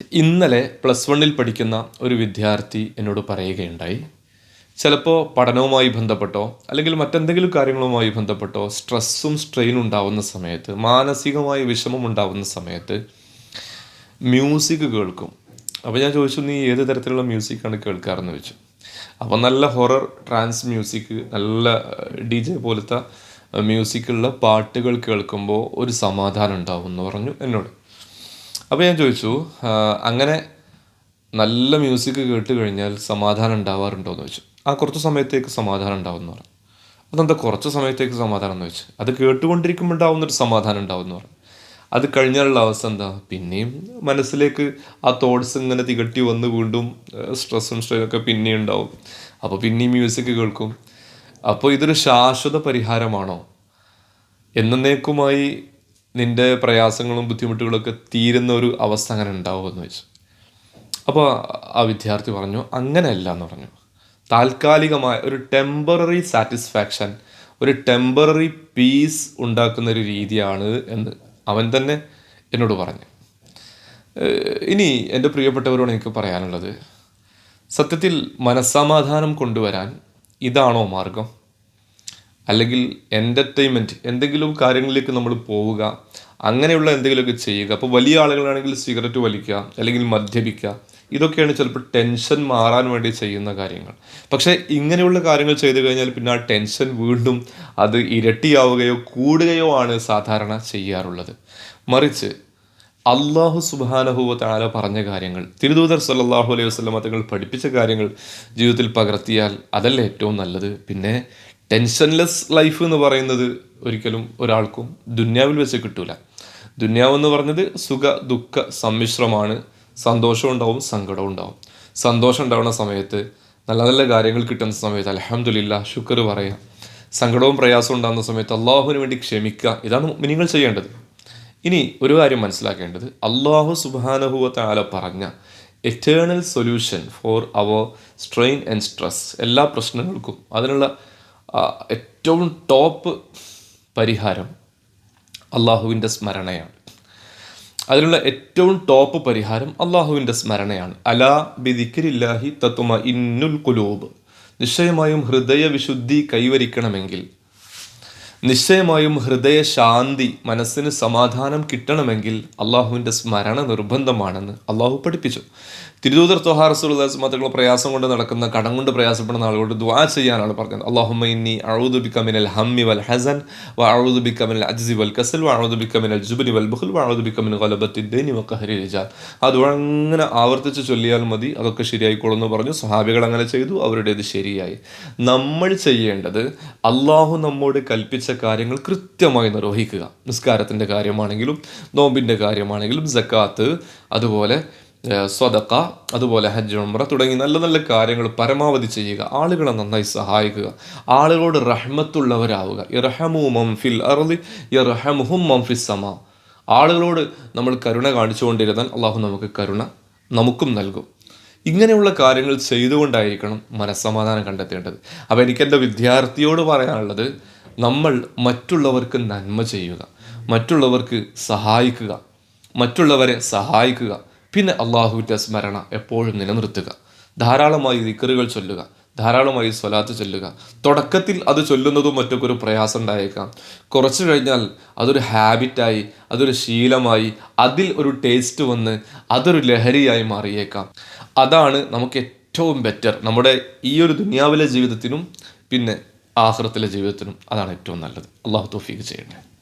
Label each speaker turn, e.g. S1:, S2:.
S1: ഇന്നലെ പ്ലസ് വണ്ണിൽ പഠിക്കുന്ന ഒരു വിദ്യാർത്ഥി എന്നോട് പറയുകയുണ്ടായി. ചിലപ്പോൾ പഠനവുമായി ബന്ധപ്പെട്ടോ അല്ലെങ്കിൽ മറ്റെന്തെങ്കിലും കാര്യങ്ങളുമായി ബന്ധപ്പെട്ടോ സ്ട്രെസ്സും സ്ട്രെയിനും ഉണ്ടാവുന്ന സമയത്ത് മാനസികമായ വിഷമം ഉണ്ടാവുന്ന സമയത്ത് മ്യൂസിക് കേൾക്കും. അപ്പോൾ ഞാൻ ചോദിച്ചു നീ ഏത് തരത്തിലുള്ള മ്യൂസിക്കാണ് കേൾക്കാറെന്ന് വെച്ചു അപ്പോൾ നല്ല ഹൊറർ ട്രാൻസ് മ്യൂസിക് നല്ല ഡി ജെ പോലത്തെ മ്യൂസിക്കുള്ള പാട്ടുകൾ കേൾക്കുമ്പോൾ ഒരു സമാധാനം ഉണ്ടാവും എന്ന് പറഞ്ഞു എന്നോട്. അപ്പോൾ ഞാൻ ചോദിച്ചു അങ്ങനെ നല്ല മ്യൂസിക് കേട്ട് കഴിഞ്ഞാൽ സമാധാനം ഉണ്ടാവാറുണ്ടോ എന്ന് ചോദിച്ചു. ആ കുറച്ച് സമയത്തേക്ക് സമാധാനം ഉണ്ടാവും എന്ന് പറഞ്ഞു. അതെന്താ കുറച്ച് സമയത്തേക്ക് സമാധാനം എന്ന് ചോദിച്ചു. അത് കേട്ടുകൊണ്ടിരിക്കുമ്പോൾ ഉണ്ടാവുന്നൊരു സമാധാനം ഉണ്ടാവും എന്ന് പറഞ്ഞു. അത് കഴിഞ്ഞാലുള്ള അവസ്ഥ എന്താ? പിന്നെയും മനസ്സിലേക്ക് ആ തോട്ട്സ് ഇങ്ങനെ തികട്ടി വന്ന് വീണ്ടും സ്ട്രെസ്സും സ്ട്രെയിനൊക്കെ പിന്നെയും ഉണ്ടാവും. അപ്പോൾ പിന്നെയും മ്യൂസിക് കേൾക്കും. അപ്പോൾ ഇതൊരു ശാശ്വത പരിഹാരമാണോ? എന്നേക്കുമായി നിന്റെ പ്രയാസങ്ങളും ബുദ്ധിമുട്ടുകളൊക്കെ തീരുന്ന ഒരു അവസ്ഥ അങ്ങനെ ഉണ്ടാവുമെന്ന് വെച്ചു. അപ്പോൾ ആ വിദ്യാർത്ഥി പറഞ്ഞു അങ്ങനെയല്ല എന്ന് പറഞ്ഞു. താൽക്കാലികമായ ഒരു ടെമ്പററി സാറ്റിസ്ഫാക്ഷൻ ഒരു ടെമ്പററി പീസ് ഉണ്ടാക്കുന്ന ഒരു രീതിയാണ് എന്ന് അവൻ തന്നെ എന്നോട് പറഞ്ഞു. ഇനി എന്റെ പ്രിയപ്പെട്ടവരോട് എനിക്ക് പറയാനുള്ളത് സത്യത്തിൽ മനസ്സമാധാനം കൊണ്ടുവരാൻ ഇതാണോ മാർഗം? അല്ലെങ്കിൽ എന്റർടൈൻമെന്റ് എന്തെങ്കിലും കാര്യങ്ങളിലേക്ക് നമ്മൾ പോവുക അങ്ങനെയുള്ള എന്തെങ്കിലുമൊക്കെ ചെയ്യുക. അപ്പോൾ വലിയ ആളുകളാണെങ്കിൽ സിഗരറ്റ് വലിക്കുക അല്ലെങ്കിൽ മദ്യപിക്കുക. ഇതൊക്കെയാണ് ചിലപ്പോൾ ടെൻഷൻ മാറാൻ വേണ്ടി ചെയ്യുന്ന കാര്യങ്ങൾ. പക്ഷേ ഇങ്ങനെയുള്ള കാര്യങ്ങൾ ചെയ്തു കഴിഞ്ഞാൽ പിന്നെ ആ ടെൻഷൻ വീണ്ടും അത് ഇരട്ടിയാവുകയോ കൂടുകയോ ആണ് സാധാരണ ചെയ്യാറുള്ളത്. മറിച്ച് അള്ളാഹു സുബാനഹുവ താല പറഞ്ഞ കാര്യങ്ങൾ തിരുദൂതർ സല്ലാഹു അലൈഹി വസ്ലം തങ്ങൾ പഠിപ്പിച്ച കാര്യങ്ങൾ ജീവിതത്തിൽ പകർത്തിയാൽ അതല്ല ഏറ്റവും നല്ലത്. പിന്നെ ടെൻഷൻലെസ് ലൈഫ് എന്ന് പറയുന്നത് ഒരിക്കലും ഒരാൾക്കും ദുന്യാവിൽ വെച്ച് കിട്ടൂല. ദുന്യാവ് എന്ന് പറഞ്ഞത് സുഖ ദുഃഖ സമ്മിശ്രമാണ്. സന്തോഷം ഉണ്ടാവും സങ്കടവും ഉണ്ടാവും. സന്തോഷം ഉണ്ടാവുന്ന സമയത്ത് നല്ല നല്ല കാര്യങ്ങൾ കിട്ടുന്ന സമയത്ത് അലഹമില്ല ശുക്ർ പറയാം. സങ്കടവും പ്രയാസവും ഉണ്ടാകുന്ന സമയത്ത് അള്ളാഹുവിന് വേണ്ടി ക്ഷമിക്കുക. ഇതാണ് നിങ്ങൾ ചെയ്യേണ്ടത്. ഇനി ഒരു കാര്യം മനസ്സിലാക്കേണ്ടത്. അള്ളാഹു സുബാനഹുവ പറഞ്ഞ eternal solution for our strain and stress എല്ലാ പ്രശ്നങ്ങൾക്കും അതിനുള്ള ഏറ്റവും ടോപ്പ് പരിഹാരം അള്ളാഹുവിന്റെ സ്മരണയാണ്. അതിനുള്ള ഏറ്റവും ടോപ്പ് പരിഹാരം അള്ളാഹുവിന്റെ സ്മരണയാണ്. അലാ ബിദിക്രില്ലാഹി തത്തുമ ഇന്നുൽ കുലൂബ് നിശ്ചയമായും ഹൃദയവിശുദ്ധി കൈവരിക്കണമെങ്കിൽ നിശ്ചയമായും ഹൃദയ ശാന്തി മനസ്സിന് സമാധാനം കിട്ടണമെങ്കിൽ അള്ളാഹുവിന്റെ സ്മരണ നിർബന്ധമാണെന്ന് അള്ളാഹു പഠിപ്പിച്ചു. തിരുദൂതർ തൊഹാറസുള്ള പ്രയാസം കൊണ്ട് നടക്കുന്ന കടം കൊണ്ട് പ്രയാസപ്പെടുന്ന ആളുകളോട് ദ്വാ ചെയ്യാനാണ് പറഞ്ഞത്. അള്ളാഹുമ്മ ഇന്നി അഴുദു കമിനൽ ഹമ്മി വൽ ഹസൻ വ അഴുദു കമിനൽ അജ്സി വൽ കസൽ വ അഴുദു കമിനൽ ജുബിനി വൽ ബുഹുൽ വ അഴുദു കമിൻ ഗലബത്തിദ്ദീനി വ കഹരി രജാൻ അത് അങ്ങനെ ആവർത്തിച്ച് ചൊല്ലിയാൽ മതി അതൊക്കെ ശരിയായിക്കോളും എന്ന് പറഞ്ഞു. സ്വഹാബികൾ അങ്ങനെ ചെയ്തു അവരുടേത് ശരിയായി. നമ്മൾ ചെയ്യേണ്ടത് അള്ളാഹു നമ്മോട് കൽപ്പിച്ച കാര്യങ്ങൾ കൃത്യമായി നിർവഹിക്കുക. നിസ്കാരത്തിന്റെ കാര്യമാണെങ്കിലും നോമ്പിന്റെ കാര്യമാണെങ്കിലും ജക്കാത്ത് അതുപോലെ സ്വതക്ക അതുപോലെ ഹജ്ജ് തുടങ്ങി നല്ല നല്ല കാര്യങ്ങൾ പരമാവധി ചെയ്യുക. ആളുകളെ നന്നായി സഹായിക്കുക. ആളുകളോട് റഹ്മത്തുള്ളവരാവുക. ഇറഹമു മംഫിൽ അറളി ഇറഹമുഹും മംഫിസ് സമ. ആളുകളോട് നമ്മൾ കരുണ കാണിച്ചുകൊണ്ടിരുന്നാൽ അള്ളാഹു നമുക്ക് കരുണ നമുക്കും നൽകും. ഇങ്ങനെയുള്ള കാര്യങ്ങൾ ചെയ്തുകൊണ്ടായിരിക്കണം മനസ്സമാധാനം കണ്ടെത്തേണ്ടത്. അപ്പോൾ എനിക്കെന്റെ വിദ്യാർത്ഥിയോട് പറയാനുള്ളത് നമ്മൾ മറ്റുള്ളവർക്ക് നന്മ ചെയ്യുക മറ്റുള്ളവർക്ക് സഹായിക്കുക മറ്റുള്ളവരെ സഹായിക്കുക പിന്നെ അള്ളാഹുവിന്റെ സ്മരണ എപ്പോഴും നിലനിർത്തുക. ധാരാളമായി ദിക്കറുകൾ ചൊല്ലുക ധാരാളമായി സ്വലാത്ത് ചൊല്ലുക. തുടക്കത്തിൽ അത് ചൊല്ലുന്നതും മറ്റൊക്കെ ഒരു പ്രയാസം ഉണ്ടായേക്കാം. കുറച്ച് കഴിഞ്ഞാൽ അതൊരു ഹാബിറ്റായി അതൊരു ശീലമായി അതിൽ ഒരു ടേസ്റ്റ് വന്ന് അതൊരു ലഹരിയായി മാറിയേക്കാം. അതാണ് നമുക്ക് ഏറ്റവും ബെറ്റർ നമ്മുടെ ഈ ഒരു ദുനിയാവിലെ ജീവിതത്തിനും പിന്നെ ആഹ്റത്തിലെ ജീവിതത്തിനും അതാണ് ഏറ്റവും നല്ലത്. അള്ളാഹു തോഫീക്ക് ചെയ്യട്ടെ.